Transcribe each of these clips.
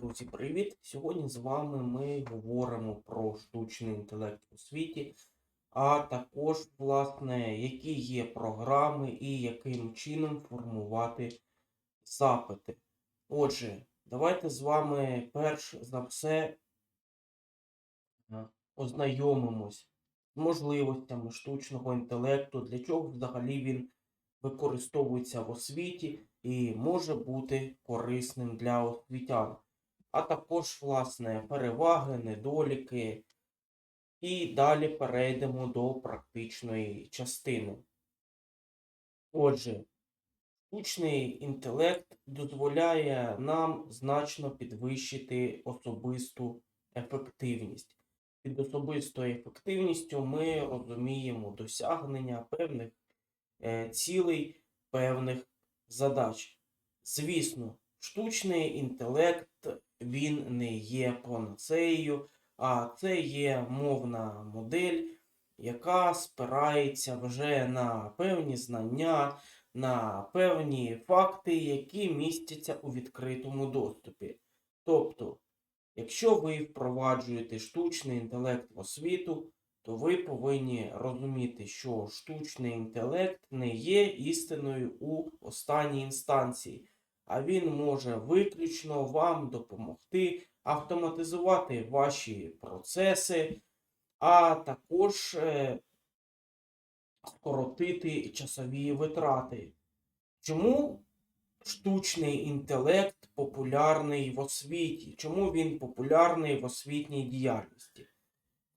Друзі, привіт! Сьогодні з вами ми говоримо про штучний інтелект у світі, а також, власне, які є програми і яким чином формувати запити. Отже, давайте з вами перш за все е, ознайомимось з можливостями штучного інтелекту, для чого взагалі він використовується в освіті і може бути корисним для освітян а також, власне, переваги, недоліки. І далі перейдемо до практичної частини. Отже, штучний інтелект дозволяє нам значно підвищити особисту ефективність. Під особистою ефективністю ми розуміємо досягнення певних е, цілей, певних задач. Звісно, штучний інтелект він не є панацеєю, а це є мовна модель, яка спирається вже на певні знання, на певні факти, які містяться у відкритому доступі. Тобто, якщо ви впроваджуєте штучний інтелект в освіту, то ви повинні розуміти, що штучний інтелект не є істиною у останній інстанції а він може виключно вам допомогти автоматизувати ваші процеси, а також е, скоротити часові витрати. Чому штучний інтелект популярний в освіті? Чому він популярний в освітній діяльності?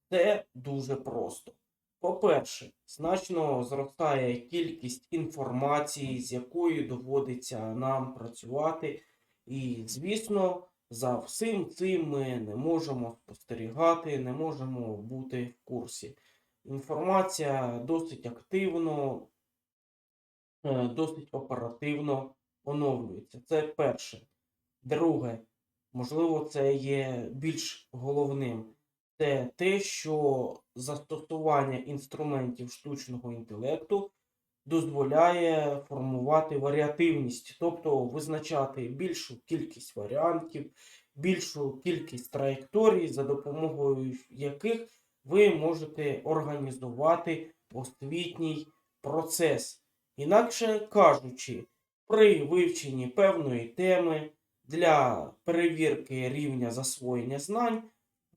Це дуже просто. По-перше, значно зростає кількість інформації, з якою доводиться нам працювати. І, звісно, за всім цим ми не можемо спостерігати, не можемо бути в курсі. Інформація досить активно, е, досить оперативно оновлюється. Це перше. Друге, можливо, це є більш головним це те, що застосування інструментів штучного інтелекту дозволяє формувати варіативність, тобто визначати більшу кількість варіантів, більшу кількість траєкторій, за допомогою яких ви можете організувати освітній процес. Інакше кажучи, при вивченні певної теми для перевірки рівня засвоєння знань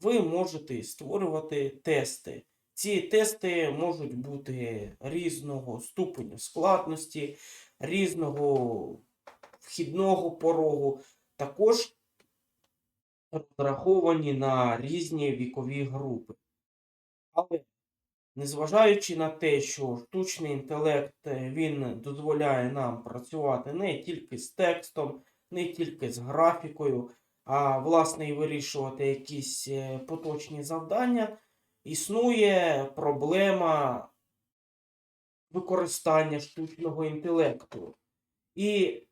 ви можете створювати тести. Ці тести можуть бути різного ступеню складності, різного вхідного порогу, також розраховані на різні вікові групи. Але, незважаючи на те, що штучний інтелект він дозволяє нам працювати не тільки з текстом, не тільки з графікою, а власне і вирішувати якісь е, поточні завдання, існує проблема використання штучного інтелекту. І,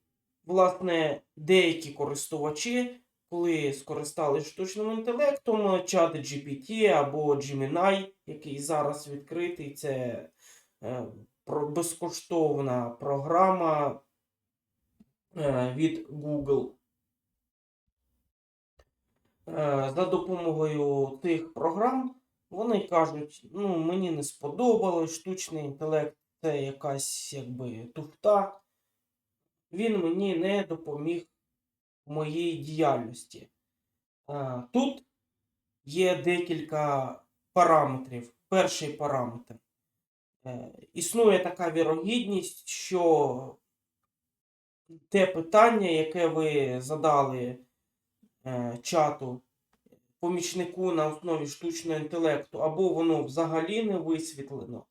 власне, деякі користувачі, коли скористались штучним інтелектом, чат GPT або Gemini, який зараз відкритий, це е, безкоштовна програма е, від Google. Е, за допомогою тих програм вони кажуть, ну, мені не сподобалось, штучний інтелект це якась якби туфта. Він мені не допоміг в моїй діяльності. Е, тут є декілька параметрів. Перший параметр. Е, існує така вірогідність, що те питання, яке ви задали чату помічнику на основі штучного інтелекту, або воно взагалі не висвітлено,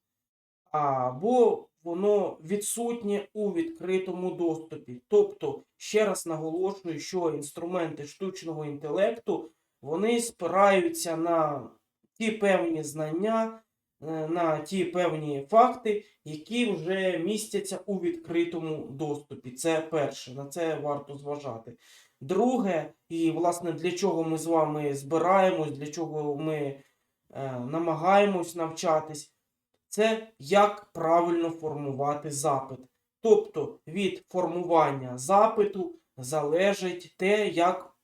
або воно відсутнє у відкритому доступі. Тобто, ще раз наголошую, що інструменти штучного інтелекту вони спираються на ті певні знання, е, на ті певні факти, які вже містяться у відкритому доступі. Це перше, на це варто зважати. Друге, і, власне, для чого ми з вами збираємось, для чого ми е, намагаємось навчатись, це як правильно формувати запит. Тобто від формування запиту залежить те, як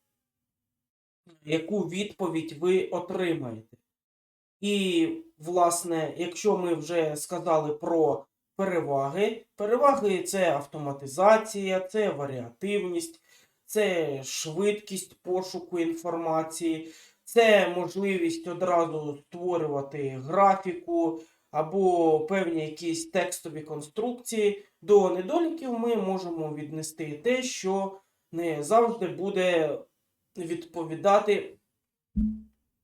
яку відповідь ви отримаєте. І, власне, якщо ми вже сказали про переваги, переваги це автоматизація, це варіативність, це швидкість пошуку інформації, це можливість одразу створювати графіку або певні якісь текстові конструкції. До недоліків ми можемо віднести те, що не завжди буде відповідати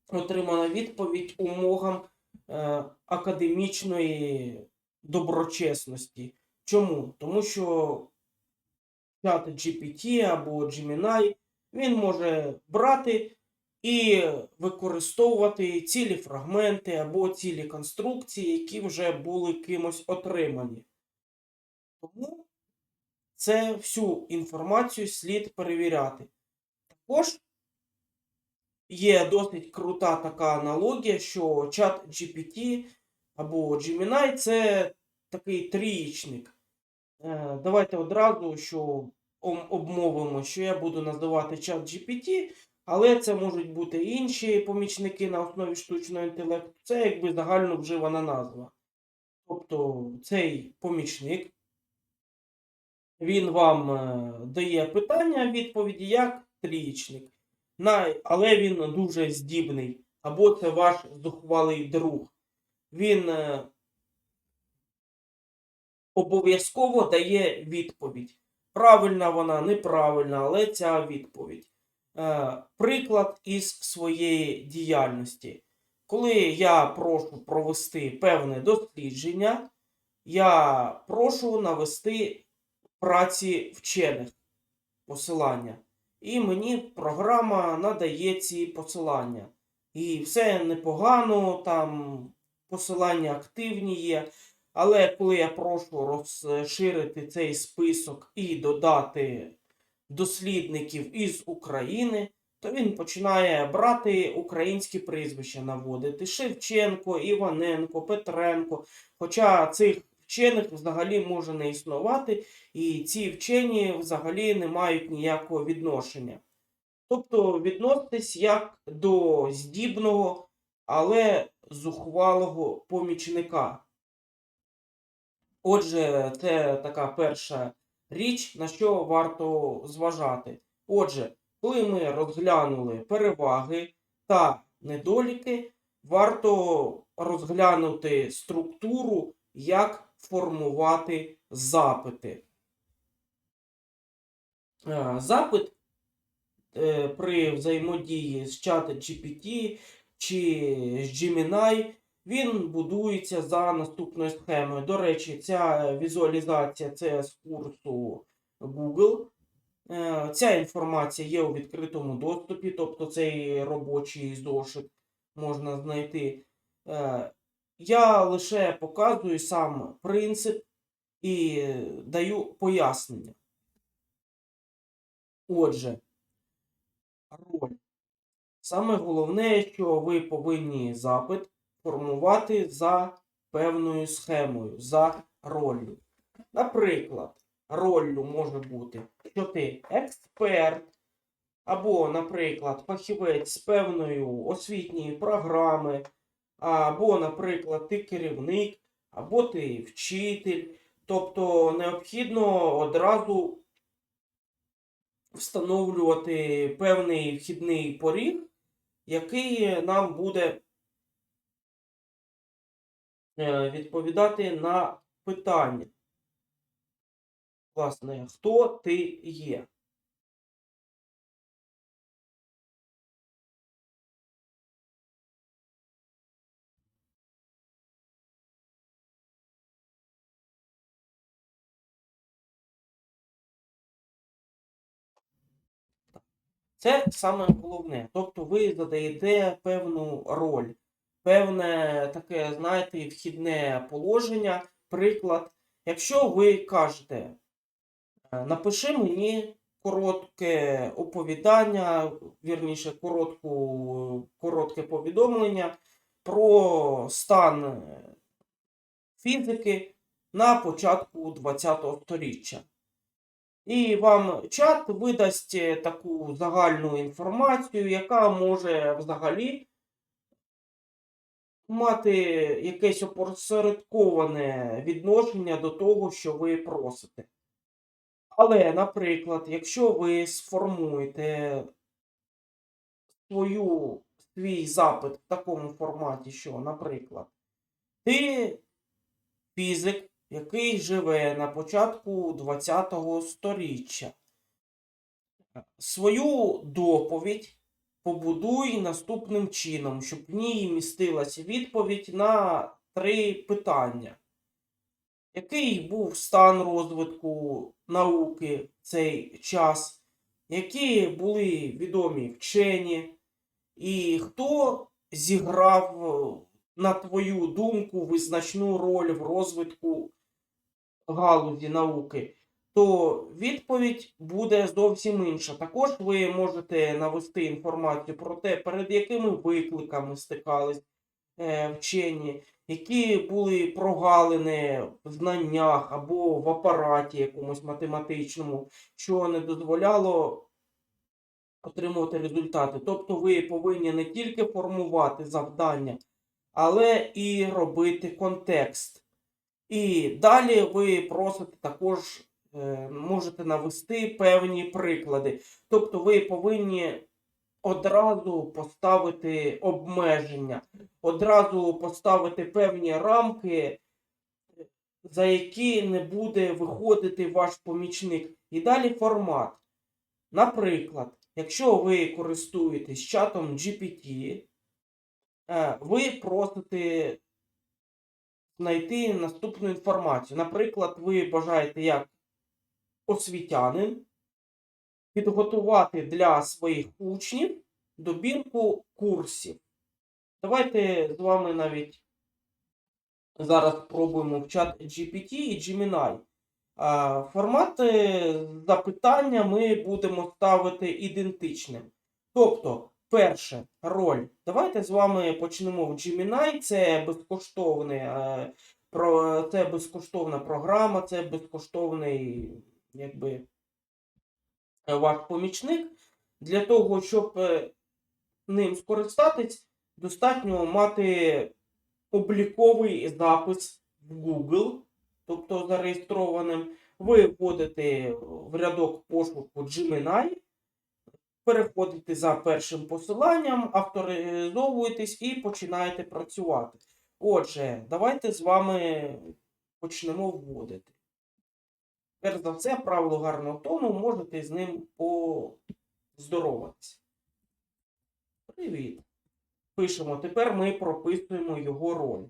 отримана відповідь умовам е, академічної доброчесності. Чому? Тому що чат GPT або Gemini він може брати і використовувати цілі фрагменти або цілі конструкції, які вже були кимось отримані. Тому це всю інформацію слід перевіряти. Також є досить крута така аналогія, що чат GPT або Gemini це такий трієчник. Е, Давайте одразу що обмовимо, що я буду називати чат GPT, але це можуть бути інші помічники на основі штучного інтелекту. Це якби загально вживана назва. Тобто цей помічник, він вам е, дає питання, відповіді як трієчник. Але він дуже здібний. Або це ваш зухвалий друг. Він е, обов'язково дає відповідь. Правильна вона, неправильна, але ця відповідь. Е, приклад із своєї діяльності. Коли я прошу провести певне дослідження, я прошу навести праці вчених посилання. І мені програма надає ці посилання. І все непогано, там посилання активні є. Але коли я прошу розширити цей список і додати дослідників із України, то він починає брати українські прізвища наводити: Шевченко, Іваненко, Петренко. Хоча цих вчених взагалі може не існувати, і ці вчені взагалі не мають ніякого відношення. Тобто відноситись як до здібного, але зухвалого помічника. Отже, це така перша річ, на що варто зважати. Отже, коли ми розглянули переваги та недоліки, варто розглянути структуру, як формувати запити. Е, Запит е, при взаємодії з чатом GPT чи з Gemini, він будується за наступною схемою. До речі, ця візуалізація це з курсу Google. Е, Ця інформація є у відкритому доступі, тобто цей робочий зошит можна знайти. Е, Я лише показую сам принцип і даю пояснення. Отже, роль. Саме головне, що ви повинні запит формувати за певною схемою, за роллю. Наприклад, роллю може бути, що ти експерт, або, наприклад, фахівець з певною освітньої програми, або, наприклад, ти керівник, або ти вчитель. Тобто необхідно одразу встановлювати певний вхідний поріг, який нам буде відповідати на питання. Власне, хто ти є? Це саме головне. Тобто ви задаєте певну роль, певне таке, знаєте, вхідне положення, приклад. Якщо ви кажете, е, напиши мені коротке оповідання, вірніше, коротку, коротке повідомлення про стан е, фізики на початку ХХ століття. І вам чат видасть е, таку загальну інформацію, яка може взагалі мати якесь опосередковане відношення до того, що ви просите. Але, наприклад, якщо ви сформуєте свою, свій запит в такому форматі, що, наприклад, ти фізик, який живе на початку ХХ століття, свою доповідь побудуй наступним чином, щоб в ній містилася відповідь на три питання. Який був стан розвитку науки в цей час? Які були відомі вчені? І хто зіграв, на твою думку, визначну роль в розвитку галузі науки? То відповідь буде зовсім інша. Також ви можете навести інформацію про те, перед якими викликами стикались е, вчені, які були прогалини в знаннях або в апараті якомусь математичному, що не дозволяло отримувати результати. Тобто ви повинні не тільки формувати завдання, але і робити контекст. І далі ви просите також можете навести певні приклади. Тобто ви повинні одразу поставити обмеження, одразу поставити певні рамки, за які не буде виходити ваш помічник. І далі формат. Наприклад, якщо ви користуєтесь чатом GPT, е, ви просите знайти наступну інформацію. Наприклад, ви бажаєте як освітянин підготувати для своїх учнів добірку курсів. Давайте з вами навіть зараз спробуємо в чат GPT і Gemini. Формат е, запитання ми будемо ставити ідентичним. Тобто, перше, роль. Давайте з вами почнемо в Gemini. Це безкоштовне, е, про- це безкоштовна програма, це безкоштовний, якби е, ваш помічник. Для того, щоб е, ним скористатись, достатньо мати обліковий запис в Google, тобто зареєстрованим. Ви вводите в рядок пошуку Gemini, переходите за першим посиланням, авторизовуєтесь і починаєте працювати. Отже, давайте з вами почнемо вводити. Перш за все, правило гарного тону, можете з ним поздороватися. Привіт. Пишемо. Тепер ми прописуємо його роль.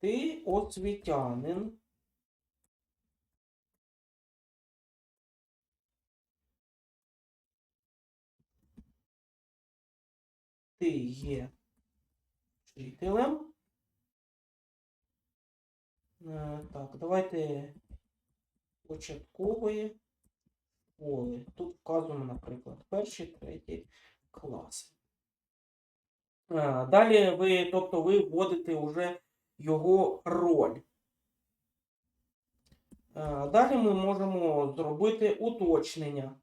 Ти освітянин. Ти є вчителем. Е, Так, давайте початкової школи. Тут вказуємо, наприклад, перший, третій клас. Далі ви, тобто ви вводите вже його роль. Далі ми можемо зробити уточнення.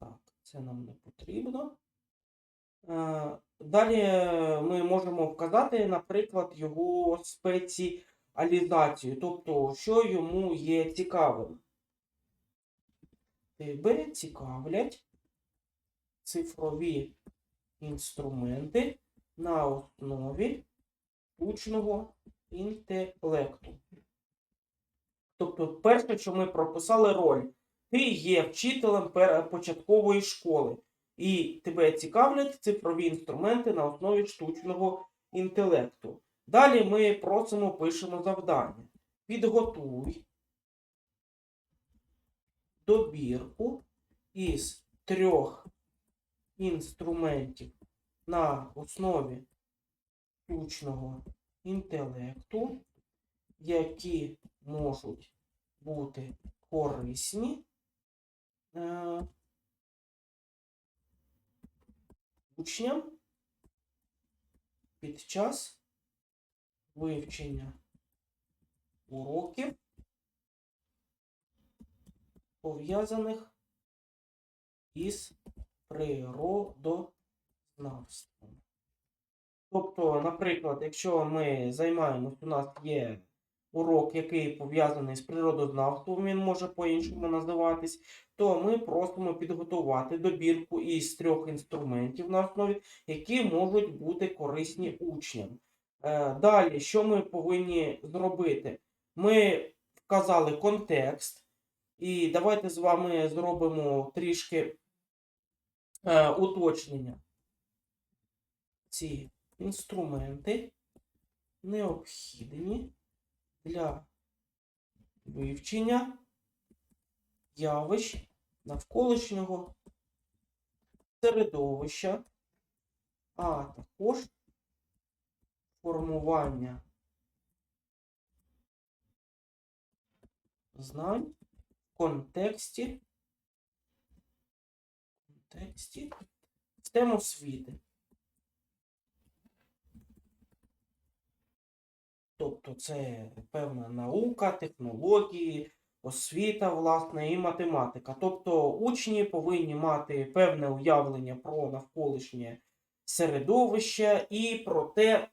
Так, це нам не потрібно. Далі ми можемо вказати, наприклад, його спеціалізацію, тобто, що йому є цікавим. Тебе цікавлять цифрові інструменти на основі штучного інтелекту. Тобто, перше, що ми прописали роль. Ти є вчителем початкової школи, і тебе цікавлять цифрові інструменти на основі штучного інтелекту. Далі ми просимо, пишемо завдання. Підготуй добірку із трьох інструментів на основі штучного інтелекту, які можуть бути корисні е, учням під час вивчення уроків пов'язаних із природознавством. Тобто, наприклад, якщо ми займаємось, у нас є урок, який пов'язаний з природознавством, він може по-іншому називатись, то ми просимо підготувати добірку із трьох інструментів на основі, які можуть бути корисні учням. Е, Далі, що ми повинні зробити? Ми вказали контекст, і давайте з вами зробимо трішки е, уточнення. Ці інструменти необхідні для вивчення явищ навколишнього середовища, а також формування знань в контексті, контексті систем освіти. Тобто це певна наука, технології, освіта, власне, і математика. Тобто учні повинні мати певне уявлення про навколишнє середовище і про те,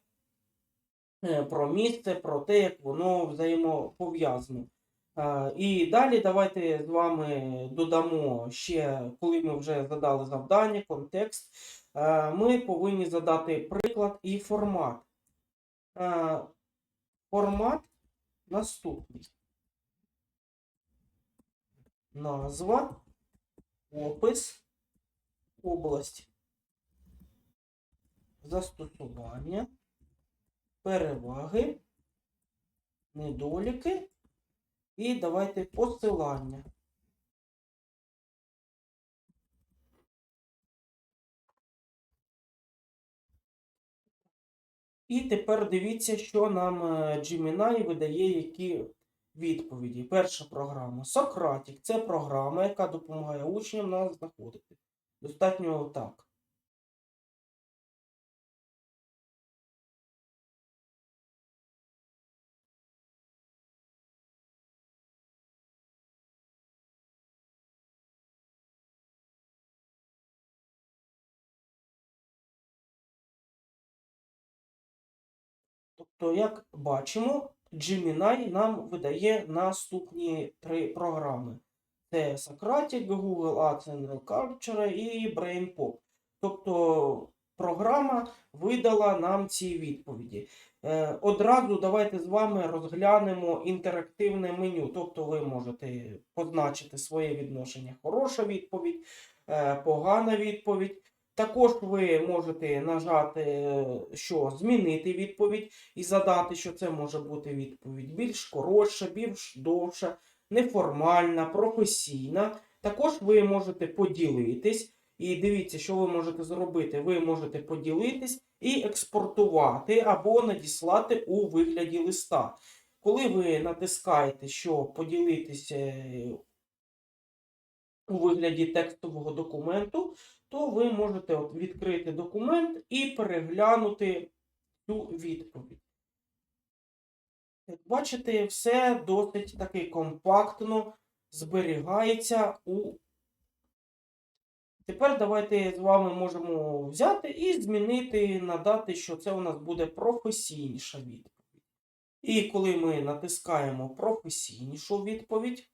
про місце, про те, як воно взаємопов'язано. Е, І далі давайте з вами додамо ще, коли ми вже задали завдання, контекст, е, ми повинні задати приклад і формат. Е, Формат наступний. Назва, опис, область, застосування, переваги, недоліки і давайте посилання. І тепер дивіться, що нам е, Gemini видає, які відповіді. Перша програма. Socratic – це програма, яка допомагає учням нас знаходити. Достатньо так. Тобто, як бачимо, Gemini нам видає наступні три програми. Це Socratic, Google AdSense Capture і BrainPop. Тобто програма видала нам ці відповіді. Е, Одразу давайте з вами розглянемо інтерактивне меню. Тобто ви можете позначити своє відношення. Хороша відповідь, е, погана відповідь. Також ви можете нажати, е, що змінити відповідь і задати, що це може бути відповідь більш коротша, більш довша, неформальна, професійна. Також ви можете поділитись. І дивіться, що ви можете зробити. Ви можете поділитись і експортувати або надіслати у вигляді листа. Коли ви натискаєте, що поділитися е, у вигляді текстового документу, то ви можете от відкрити документ і переглянути цю відповідь. Як бачите, все досить таки компактно зберігається у. Тепер давайте з вами можемо взяти і змінити, надати, що це у нас буде професійніша відповідь. І коли ми натискаємо професійнішу відповідь,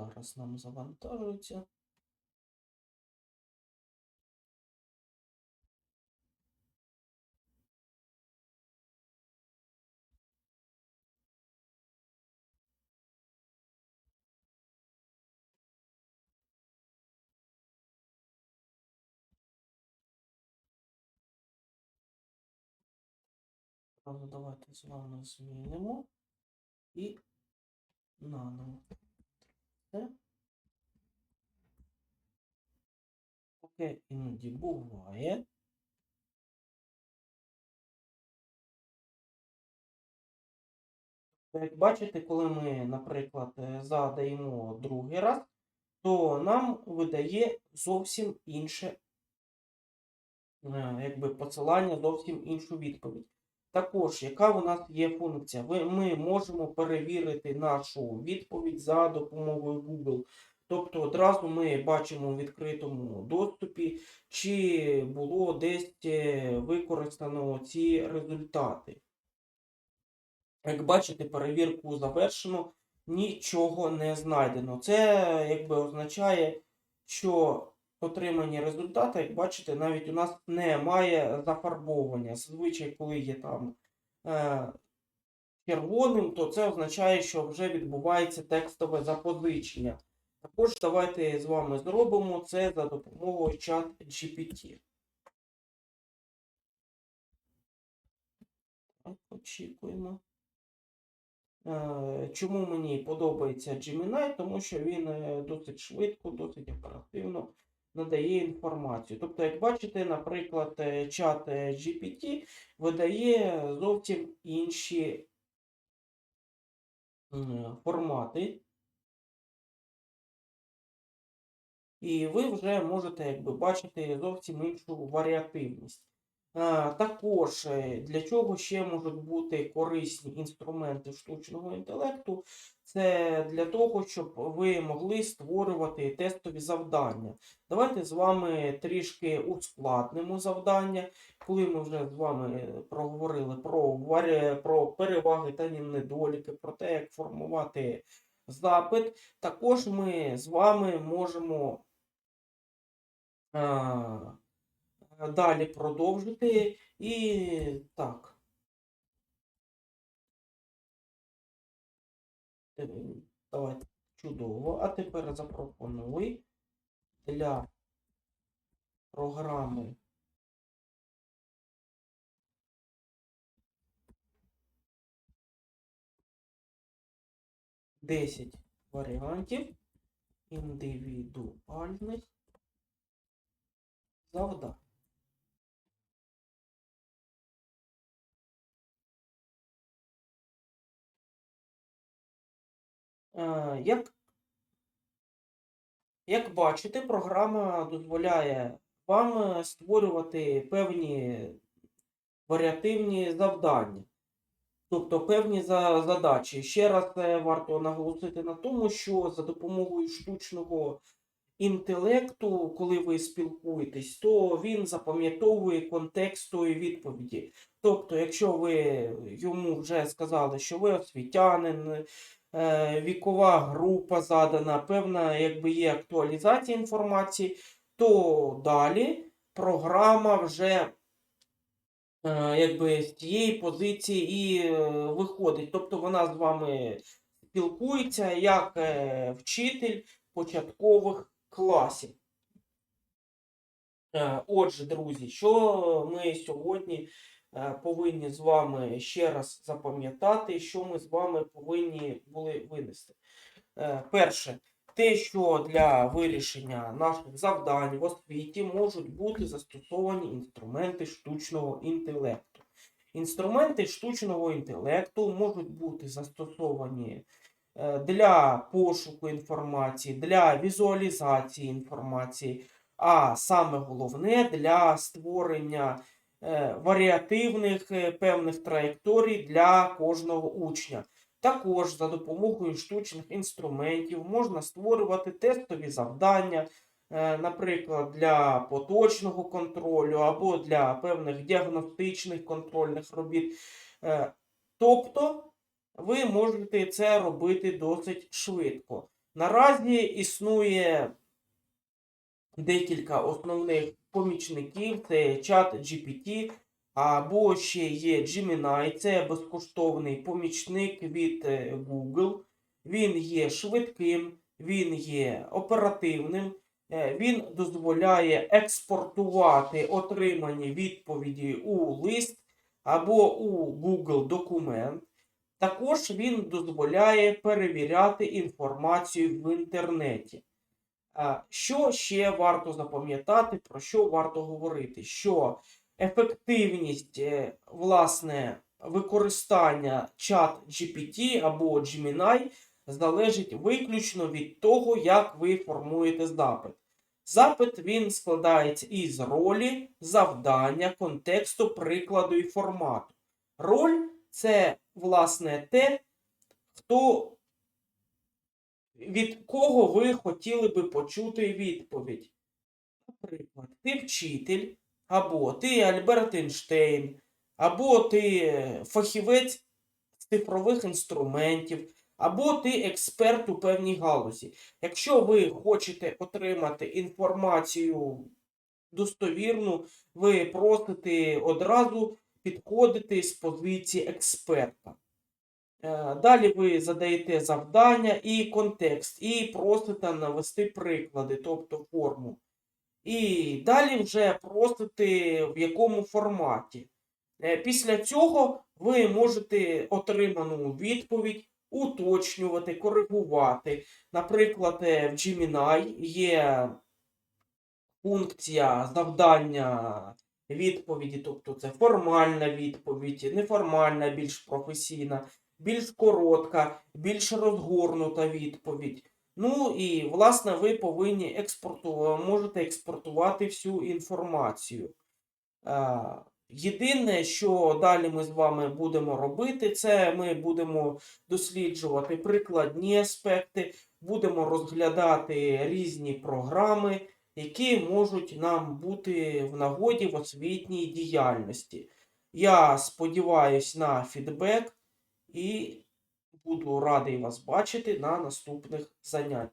Зараз нам завантажується. Правда, давайте з вами змінимо і наново. Таке іноді буває. Як бачите, коли ми, наприклад, е, задаємо другий раз, то нам видає зовсім інше е, якби, посилання, зовсім іншу відповідь. Також, яка у нас є функція? Ми можемо перевірити нашу відповідь за допомогою Google. Тобто одразу ми бачимо у відкритому доступі, чи було десь е, використано ці результати. Як бачите, перевірку завершено, нічого не знайдено. Це якби означає, що отримані результати, як бачите, навіть у нас немає зафарбовування. Зазвичай, коли є там е, червоним, то це означає, що вже відбувається текстове запозичення. Також давайте з вами зробимо це за допомогою чат GPT. Очікуємо. Е, Чому мені подобається Gemini? Тому що він е, досить швидко, досить оперативно надає інформацію. Тобто, як бачите, наприклад, е, чат е, GPT видає зовсім інші формати. І ви вже можете якби, бачити зовсім іншу варіативність. Також е, для чого ще можуть бути корисні інструменти штучного інтелекту, це для того, щоб ви могли створювати тестові завдання. Давайте з вами трішки ускладнимо завдання. Коли ми вже з вами проговорили про, про переваги та недоліки, про те, як формувати запит, також ми з вами можемо далі продовжити. І так. Е, Давайте чудово. А тепер запропонуй для програми десять варіантів індивідуальних завдань. Як, як бачите, програма дозволяє вам е, створювати певні варіативні завдання, тобто певні за- задачі. Ще раз е, варто наголосити на тому, що за допомогою штучного інтелекту, коли ви спілкуєтесь, то він запам'ятовує контекст тої відповіді. Тобто, якщо ви йому вже сказали, що ви освітянин, е, вікова група задана, певна якби є актуалізація інформації, то далі програма вже е, якби з тієї позиції і е, виходить. Тобто вона з вами спілкується як е, вчитель початкових класів. Е, Отже, друзі, що ми сьогодні е, повинні з вами ще раз запам'ятати, що ми з вами повинні були винести. Е, Перше, те, що для вирішення наших завдань в освіті можуть бути застосовані інструменти штучного інтелекту. Інструменти штучного інтелекту можуть бути застосовані е, для пошуку інформації, для візуалізації інформації, а саме головне для створення е, варіативних е, певних траєкторій для кожного учня. Також за допомогою штучних інструментів можна створювати тестові завдання, е, наприклад, для поточного контролю або для певних діагностичних контрольних робіт. Е, Тобто ви можете це робити досить швидко. Наразі існує декілька основних помічників: це чат GPT, або ще є Gemini, це безкоштовний помічник від е, Google. Він є швидким, він є оперативним, е, він дозволяє експортувати отримані відповіді у лист, або у Google документ. Також він дозволяє перевіряти інформацію в інтернеті. Що ще варто запам'ятати, про що варто говорити? Що ефективність е, власне використання чат GPT або Gemini залежить виключно від того, як ви формуєте запит. Запит він складається із ролі, завдання, контексту, прикладу і формату. Роль це, власне, те, хто від кого ви хотіли би почути відповідь. Наприклад, ти вчитель, або ти Альберт Ейнштейн, або ти фахівець з цифрових інструментів, або ти експерт у певній галузі. Якщо ви хочете отримати інформацію достовірну, ви просите одразу підходити з позиції експерта. Е, Далі ви задаєте завдання і контекст, і просите навести приклади, тобто форму. І далі вже просите в якому форматі. Е, Після цього ви можете отриману відповідь уточнювати, коригувати. Наприклад, е, в Gemini є функція завдання відповіді, тобто це формальна відповідь, неформальна, більш професійна, більш коротка, більш розгорнута відповідь. Ну і, власне, ви повинні експортувати, можете експортувати всю інформацію. Єдине, що далі ми з вами будемо робити, це ми будемо досліджувати прикладні аспекти, будемо розглядати різні програми, які можуть нам бути в нагоді в освітній діяльності. Я сподіваюся на фідбек і буду радий вас бачити на наступних заняттях.